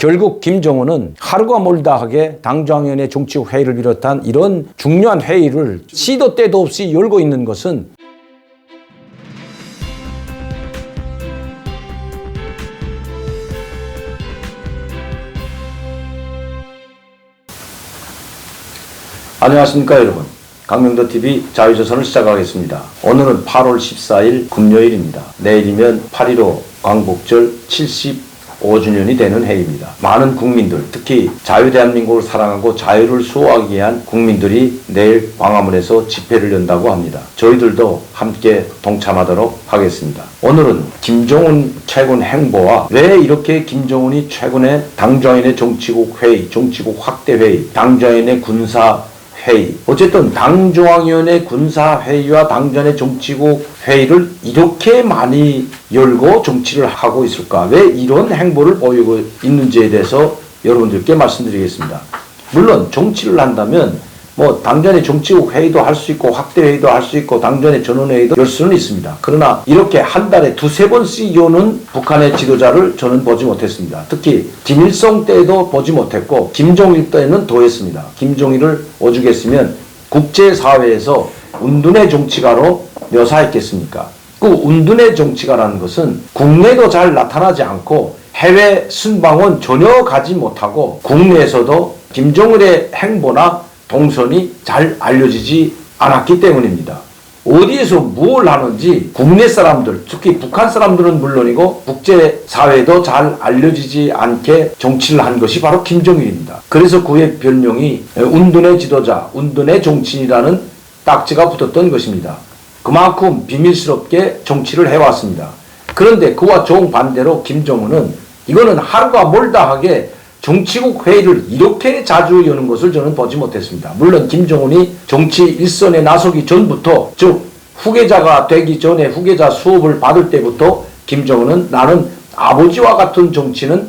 결국 김정은은 하루가 멀다 하게 당정위원회 정치국 회의를 비롯한 이런 중요한 회의를 시도 때도 없이 열고 있는 것은 안녕하십니까 여러분 강명도 TV 자유조선을 시작하겠습니다. 오늘은 8월 14일 금요일입니다. 내일이면 8.15 광복절 75주년이 되는 해입니다. 많은 국민들, 특히 자유대한민국을 사랑하고 자유를 수호하기 위한 국민들이 내일 광화문에서 집회를 연다고 합니다. 저희들도 함께 동참하도록 하겠습니다. 오늘은 김정은 최근 행보와 왜 이렇게 김정은이 최근에 당정인의 정치국 회의, 정치국 확대 회의, 당정인의 군사 회의. 어쨌든 당중앙위원회 군사회의와 당전의 정치국 회의를 이렇게 많이 열고 정치를 하고 있을까? 왜 이런 행보를 보이고 있는지에 대해서 여러분들께 말씀드리겠습니다. 물론 정치를 한다면 뭐 당전의 정치국 회의도 할 수 있고 확대 회의도 할 수 있고 당전의 전원회의도 열 수는 있습니다. 그러나 이렇게 한 달에 두세 번씩 여는 북한의 지도자를 저는 보지 못했습니다. 특히 김일성 때도 보지 못했고 김정일 때는 더했습니다. 김정일을 오죽 했으면 국제사회에서 운둔의 정치가로 묘사했겠습니까? 그 운둔의 정치가라는 것은 국내도 잘 나타나지 않고 해외 순방은 전혀 가지 못하고 국내에서도 김정일의 행보나 동선이 잘 알려지지 않았기 때문입니다. 어디에서 무엇을 하는지 국내 사람들, 특히 북한 사람들은 물론이고 국제사회도 잘 알려지지 않게 정치를 한 것이 바로 김정일입니다. 그래서 그의 별명이 운둔의 지도자, 운둔의 정치인이라는 딱지가 붙었던 것입니다. 그만큼 비밀스럽게 정치를 해왔습니다. 그런데 그와 정반대로 김정은은 이거는 하루가 멀다 하게 정치국 회의를 이렇게 자주 여는 것을 저는 보지 못했습니다. 물론 김정은이 정치 일선에 나서기 전부터 즉 후계자가 되기 전에 후계자 수업을 받을 때부터 김정은은 나는 아버지와 같은 정치는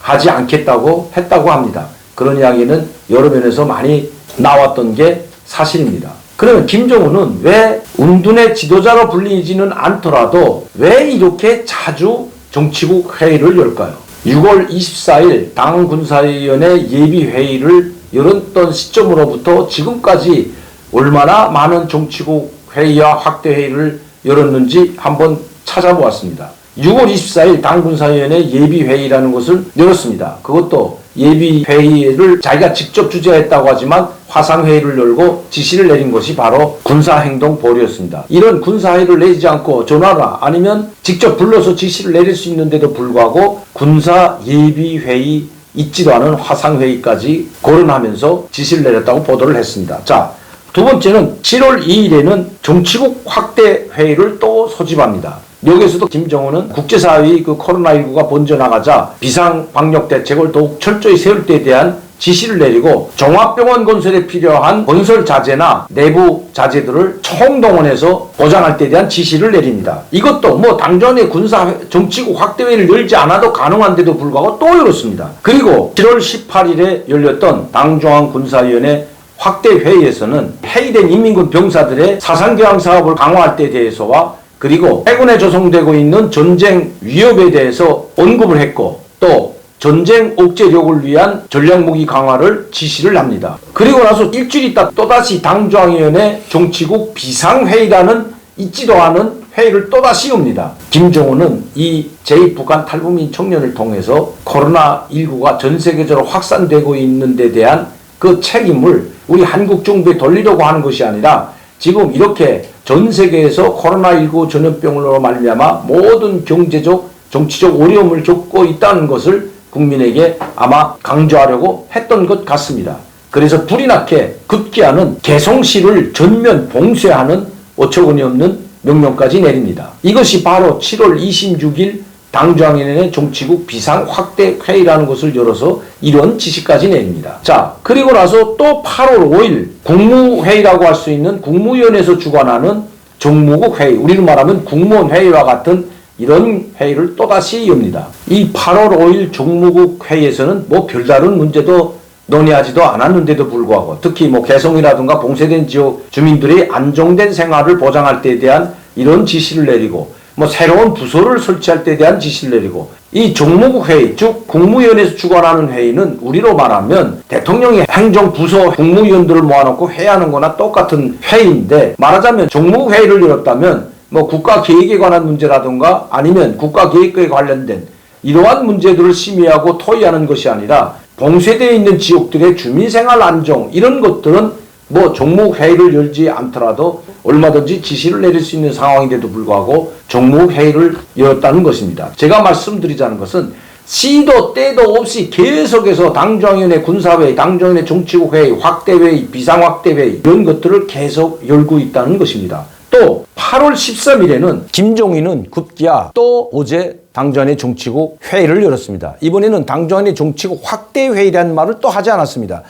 하지 않겠다고 했다고 합니다. 그런 이야기는 여러 면에서 많이 나왔던 게 사실입니다. 그러면 김정은은 왜 운둔의 지도자로 불리지는 않더라도 왜 이렇게 자주 정치국 회의를 열까요? 6월 24일 당 군사위원회 예비회의를 열었던 시점으로부터 지금까지 얼마나 많은 정치국 회의와 확대회의를 열었는지 한번 찾아보았습니다. 6월 24일 당군사위원회 예비회의라는 것을 열었습니다. 그것도 예비 회의를 자기가 직접 주재했다고 하지만 화상회의를 열고 지시를 내린 것이 바로 군사행동 보류였습니다. 이런 군사회의를 내지 않고 전화나 아니면 직접 불러서 지시를 내릴 수 있는데도 불구하고 군사 예비회의 있지도 않은 화상회의까지 거론하면서 지시를 내렸다고 보도를 했습니다. 자, 두 번째는 7월 2일에는 정치국 확대 회의를 또 소집합니다. 여기에서도 김정은은 국제사회의 그 코로나19가 번져나가자 비상 방역 대책을 더욱 철저히 세울 때에 대한 지시를 내리고 종합병원 건설에 필요한 건설 자재나 내부 자재들을 총동원해서 보장할 때에 대한 지시를 내립니다. 이것도 뭐 당전의 군사 정치국 확대회의를 열지 않아도 가능한데도 불구하고 또 열었습니다. 그리고 7월 18일에 열렸던 당중앙 군사위원회 확대 회의에서는 해이된 인민군 병사들의 사상교양 사업을 강화할 때 대해서와 그리고 해군에 조성되고 있는 전쟁 위협에 대해서 언급을 했고 또 전쟁 억제력을 위한 전략무기 강화를 지시를 합니다. 그리고 나서 일주일 있다 또다시 당중앙위원회 정치국 비상회의라는 있지도 않은 회의를 또다시 엽니다. 김정은은 이 제2북한 탈북민 청년을 통해서 코로나19가 전 세계적으로 확산되고 있는 데 대한 그 책임을 우리 한국 정부에 돌리려고 하는 것이 아니라 지금 이렇게 전 세계에서 코로나19 전염병으로 말미암아 모든 경제적, 정치적 어려움을 겪고 있다는 것을 국민에게 아마 강조하려고 했던 것 같습니다. 그래서 불이 나게 급기야는 개성시를 전면 봉쇄하는 어처구니 없는 명령까지 내립니다. 이것이 바로 7월 26일 당중앙위원회 정치국 비상 확대 회의라는 것을 열어서 이런 지시까지 내립니다. 자, 그리고 나서 또 8월 5일 국무회의라고 할 수 있는 국무위원회에서 주관하는 정무국 회의, 우리로 말하면 국무원 회의와 같은 이런 회의를 또다시 엽니다. 이 8월 5일 정무국 회의에서는 뭐 별다른 문제도 논의하지도 않았는데도 불구하고 특히 뭐 개성이라든가 봉쇄된 지역 주민들의 안정된 생활을 보장할 때에 대한 이런 지시를 내리고 뭐 새로운 부서를 설치할 때 대한 지시를 내리고 이 정무국 회의 즉 국무위원회에서 주관하는 회의는 우리로 말하면 대통령이 행정부서 국무위원들을 모아놓고 회의하는 거나 똑같은 회의인데 말하자면 정무국 회의를 열었다면 뭐 국가 계획에 관한 문제라든가 아니면 국가 계획에 관련된 이러한 문제들을 심의하고 토의하는 것이 아니라 봉쇄되어 있는 지역들의 주민생활 안정 이런 것들은 뭐 정무 회의를 열지 않더라도 얼마든지 지시를 내릴 수 있는 상황인데도 불구하고 정무 회의를 열었다는 것입니다. 제가 말씀드리자는 것은 시도 때도 없이 계속해서 당정위원회 군사회의, 당정위원회 정치국 회의, 확대회의, 비상확대회의 이런 것들을 계속 열고 있다는 것입니다. 또 8월 13일에는 김종인은 급기야 또 어제 당정의 정치국 회의를 열었습니다. 이번에는 당정의 정치국 확대 회의라는 말을 또 하지 않았습니다.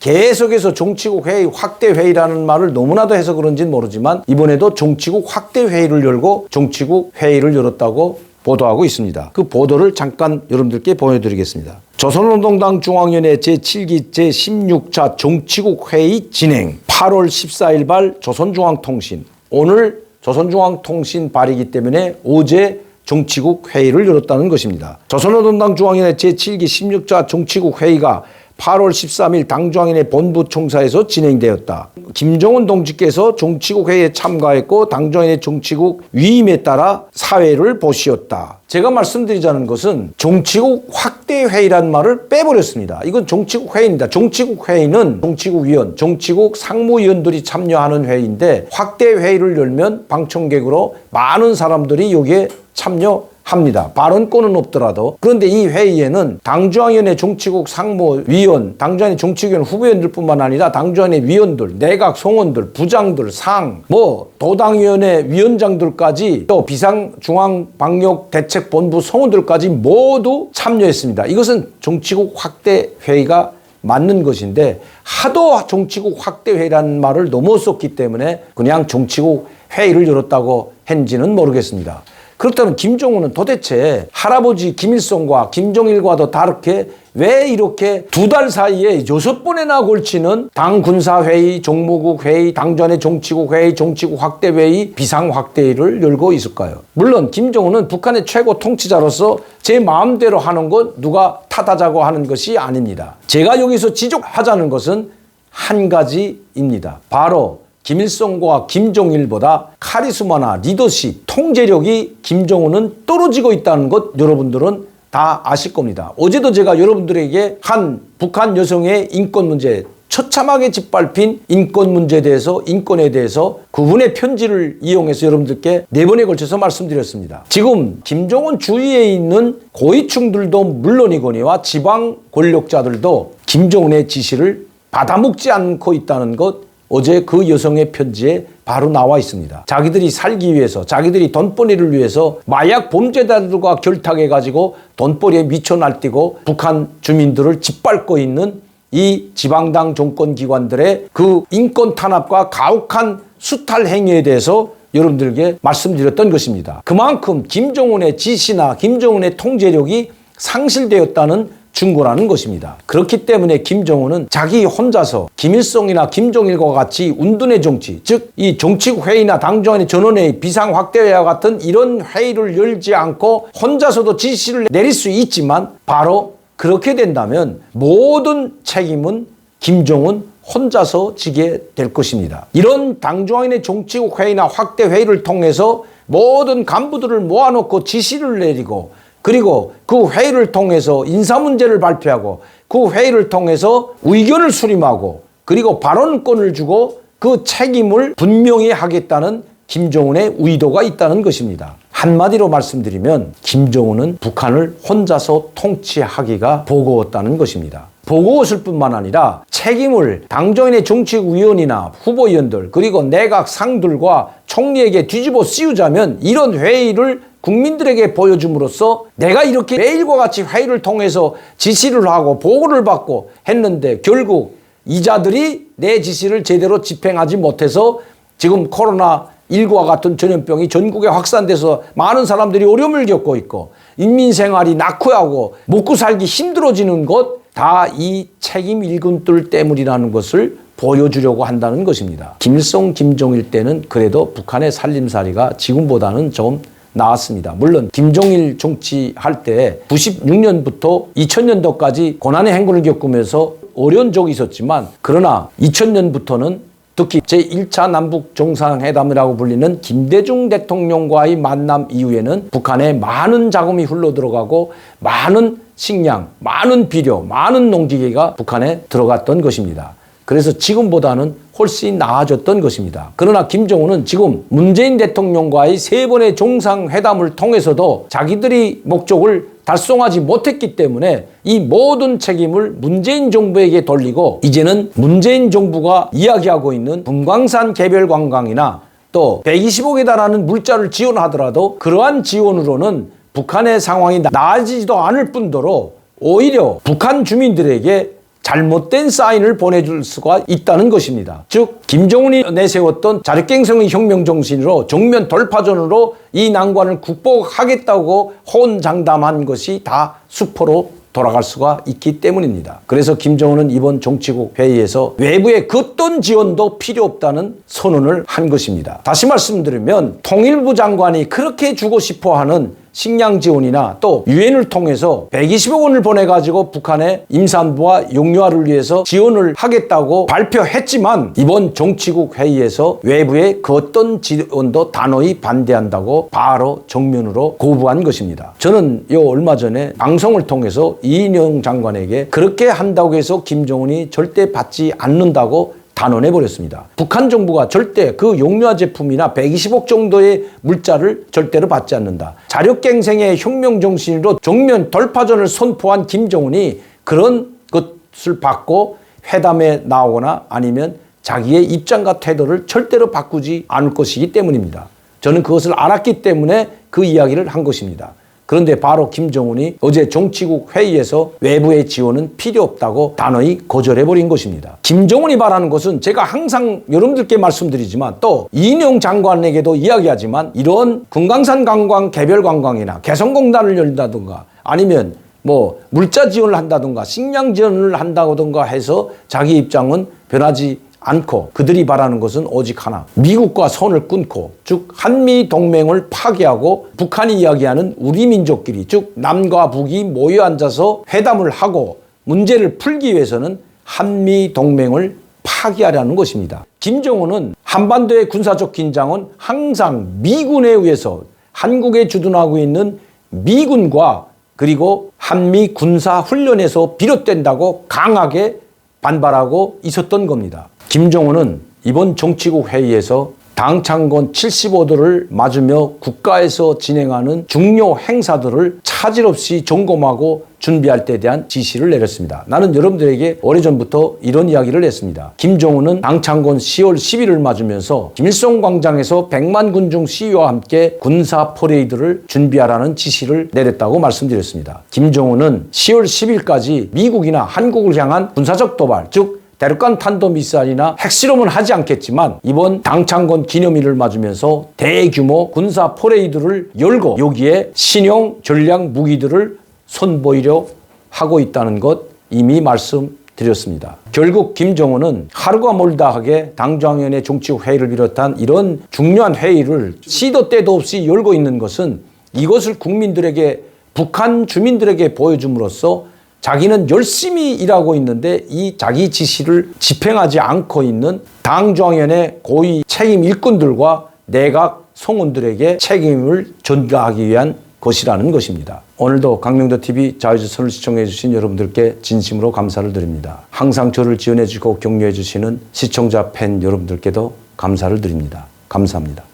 계속해서 정치국 회의 확대 회의라는 말을 너무나도 해서 그런지는 모르지만 이번에도 정치국 확대 회의를 열고 정치국 회의를 열었다고 보도하고 있습니다. 그 보도를 잠깐 여러분들께 보여드리겠습니다. 조선노동당 중앙위원회 제7기 제16차 정치국 회의 진행 8월 14일 발 조선중앙통신 오늘 조선중앙통신 발이기 때문에 어제 정치국 회의를 열었다는 것입니다. 조선노동당 중앙위원회 제7기 16차 정치국 회의가 8월 13일 당중앙위원회 본부 총사에서 진행되었다. 김정은 동지께서 정치국 회의에 참가했고 당중앙위원회 정치국 위임에 따라 사회를 보시었다. 제가 말씀드리자는 것은 정치국 확대 회의라는 말을 빼버렸습니다. 이건 정치국 회의입니다. 정치국 회의는 정치국 위원, 정치국 상무위원들이 참여하는 회의인데 확대 회의를 열면 방청객으로 많은 사람들이 여기에 참여 합니다. 발언권은 없더라도. 그런데 이 회의에는 당중앙위원회 정치국 상무위원, 당중앙위 정치위원 후보위원들뿐만 아니라 당중앙위 위원들, 내각 송원들, 부장들, 상, 뭐 도당위원회 위원장들까지 또 비상중앙방역대책본부 송원들까지 모두 참여했습니다. 이것은 정치국 확대 회의가 맞는 것인데 하도 정치국 확대 회의라는 말을 넘어섰기 때문에 그냥 정치국 회의를 열었다고 했는지는 모르겠습니다. 그렇다면 김정은은 도대체 할아버지 김일성과 김정일과도 다르게 왜 이렇게 두 달 사이에 여섯 번이나 걸치는 당 군사회의, 정무국 회의, 당전의 정치국 회의, 정치국 확대 회의, 비상 확대회를 열고 있을까요? 물론 김정은은 북한의 최고 통치자로서 제 마음대로 하는 것 누가 탓하자고 하는 것이 아닙니다. 제가 여기서 지적하자는 것은 한 가지입니다. 바로 김일성과 김정일보다 카리스마나 리더십, 통제력이 김정은은 떨어지고 있다는 것 여러분들은 다 아실 겁니다. 어제도 제가 여러분들에게 한 북한 여성의 인권 문제, 처참하게 짓밟힌 인권 문제에 대해서 인권에 대해서 그분의 편지를 이용해서 여러분들께 네 번에 걸쳐서 말씀드렸습니다. 지금 김정은 주위에 있는 고위층들도 물론이거니와 지방 권력자들도 김정은의 지시를 받아먹지 않고 있다는 것 어제 그 여성의 편지에 바로 나와 있습니다. 자기들이 살기 위해서, 자기들이 돈벌이를 위해서 마약 범죄자들과 결탁해가지고 돈벌이에 미쳐 날뛰고 북한 주민들을 짓밟고 있는 이 지방당 정권 기관들의 그 인권 탄압과 가혹한 수탈 행위에 대해서 여러분들에게 말씀드렸던 것입니다. 그만큼 김정은의 지시나 김정은의 통제력이 상실되었다는 증거라는 것입니다. 그렇기 때문에 김정은은 자기 혼자서 김일성이나 김정일과 같이 운둔의 정치, 즉 이 정치국 회의나 당정의 전원회의, 비상 확대 회와 같은 이런 회의를 열지 않고 혼자서도 지시를 내릴 수 있지만 바로 그렇게 된다면 모든 책임은 김정은 혼자서 지게 될 것입니다. 이런 당중앙인의 정치국 회의나 확대 회의를 통해서 모든 간부들을 모아놓고 지시를 내리고 그리고 그 회의를 통해서 인사 문제를 발표하고 그 회의를 통해서 의견을 수렴하고 그리고 발언권을 주고 그 책임을 분명히 하겠다는 김정은의 의도가 있다는 것입니다. 한마디로 말씀드리면 김정은은 북한을 혼자서 통치하기가 버거웠다는 것입니다. 버거웠을 뿐만 아니라 책임을 당정인의 정치위원이나 후보위원들 그리고 내각 상들과 총리에게 뒤집어 씌우자면 이런 회의를 국민들에게 보여줌으로써 내가 이렇게 매일과 같이 회의를 통해서 지시를 하고 보고를 받고 했는데 결국 이자들이 내 지시를 제대로 집행하지 못해서 지금 코로나 19와 같은 전염병이 전국에 확산돼서 많은 사람들이 어려움을 겪고 있고 인민 생활이 낙후하고 먹고 살기 힘들어지는 것 다 이 책임 일꾼들 때문이라는 것을 보여주려고 한다는 것입니다. 김일성, 김정일 때는 그래도 북한의 살림살이가 지금보다는 좀 나왔습니다. 물론 김종일 정치할 때 96년부터 2000년도까지 고난의 행군을 겪으면서 어려운 적이 있었지만 그러나 2000년부터는 특히 제1차 남북 정상회담이라고 불리는 김대중 대통령과의 만남 이후에는 북한에 많은 자금이 흘러 들어가고 많은 식량, 많은 비료, 많은 농기계가 북한에 들어갔던 것입니다. 그래서 지금보다는 훨씬 나아졌던 것입니다. 그러나 김정은은 지금 문재인 대통령과의 세 번의 정상회담을 통해서도 자기들이 목적을 달성하지 못했기 때문에 이 모든 책임을 문재인 정부에게 돌리고 이제는 문재인 정부가 이야기하고 있는 분광산 개별 관광이나 또 120억에 달하는 물자를 지원하더라도 그러한 지원으로는 북한의 상황이 나아지지도 않을 뿐더러 오히려 북한 주민들에게 잘못된 사인을 보내줄 수가 있다는 것입니다. 즉 김정은이 내세웠던 자력갱생의 혁명 정신으로 정면 돌파전으로 이 난관을 극복하겠다고 호언장담한 것이 다 수포로 돌아갈 수가 있기 때문입니다. 그래서 김정은은 이번 정치국 회의에서 외부의 그 어떤 지원도 필요 없다는 선언을 한 것입니다. 다시 말씀드리면 통일부 장관이 그렇게 주고 싶어 하는 식량 지원이나 또 유엔을 통해서 120억 원을 보내 가지고 북한의 임산부와 용유아를 위해서 지원을 하겠다고 발표했지만 이번 정치국 회의에서 외부의 그 어떤 지원도 단호히 반대한다고 바로 정면으로 거부한 것입니다. 저는 요 얼마 전에 방송을 통해서 이인영 장관에게 그렇게 한다고 해서 김정은이 절대 받지 않는다고 단언해 버렸습니다. 북한 정부가 절대 그 용류화 제품이나 120억 정도의 물자를 절대로 받지 않는다. 자력갱생의 혁명 정신으로 정면 돌파전을 선포한 김정은이 그런 것을 받고 회담에 나오거나 아니면 자기의 입장과 태도를 절대로 바꾸지 않을 것이기 때문입니다. 저는 그것을 알았기 때문에 그 이야기를 한 것입니다. 그런데 바로 김정은이 어제 정치국 회의에서 외부의 지원은 필요 없다고 단호히 거절해버린 것입니다. 김정은이 말하는 것은 제가 항상 여러분들께 말씀드리지만 또 이인영 장관에게도 이야기하지만 이런 금강산 관광 개별 관광이나 개성공단을 열다든가 아니면 뭐 물자 지원을 한다든가 식량 지원을 한다든가 해서 자기 입장은 변하지 않고 그들이 바라는 것은 오직 하나. 미국과 손을 끊고 즉 한미 동맹을 파괴하고 북한이 이야기하는 우리 민족끼리 즉 남과 북이 모여 앉아서 회담을 하고 문제를 풀기 위해서는 한미 동맹을 파괴하려는 것입니다. 김정은은 한반도의 군사적 긴장은 항상 미군에 의해서 한국에 주둔하고 있는 미군과 그리고 한미 군사 훈련에서 비롯된다고 강하게 반발하고 있었던 겁니다. 김정은은 이번 정치국 회의에서 당 창건 75도를 맞으며 국가에서 진행하는 중요 행사들을 차질 없이 점검하고 준비할 때 대한 지시를 내렸습니다. 나는 여러분들에게 오래전부터 이런 이야기를 했습니다. 김정은은 당 창건 10월 10일을 맞으면서 김일성 광장에서 100만 군중 시위와 함께 군사 퍼레이드를 준비하라는 지시를 내렸다고 말씀드렸습니다. 김정은은 10월 10일까지 미국이나 한국을 향한 군사적 도발, 즉 대륙간 탄도미사일이나 핵실험은 하지 않겠지만 이번 당창건 기념일을 맞으면서 대규모 군사 퍼레이드를 열고 여기에 신형 전략 무기들을 선보이려 하고 있다는 것 이미 말씀드렸습니다. 결국 김정은은 하루가 멀다 하게 당정연의 정치국 회의를 비롯한 이런 중요한 회의를 시도 때도 없이 열고 있는 것은 이것을 국민들에게 북한 주민들에게 보여줌으로써 자기는 열심히 일하고 있는데 이 자기 지시를 집행하지 않고 있는 당정연의 고위 책임 일꾼들과 내각 성원들에게 책임을 전가하기 위한 것이라는 것입니다. 오늘도 강명도 TV 자유조선을 시청해 주신 여러분들께 진심으로 감사를 드립니다. 항상 저를 지원해 주고 격려해 주시는 시청자 팬 여러분들께도 감사를 드립니다. 감사합니다.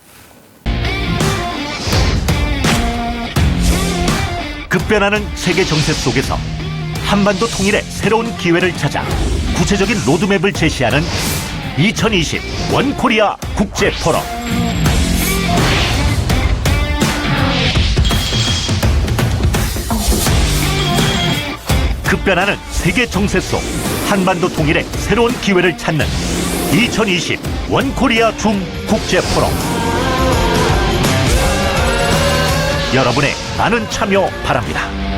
급변하는 세계 정세 속에서 한반도 통일의 새로운 기회를 찾아 구체적인 로드맵을 제시하는 2020 원코리아 국제 포럼. 급변하는 세계 정세 속 한반도 통일의 새로운 기회를 찾는 2020 원코리아 중 국제 포럼. 여러분의 많은 참여 바랍니다.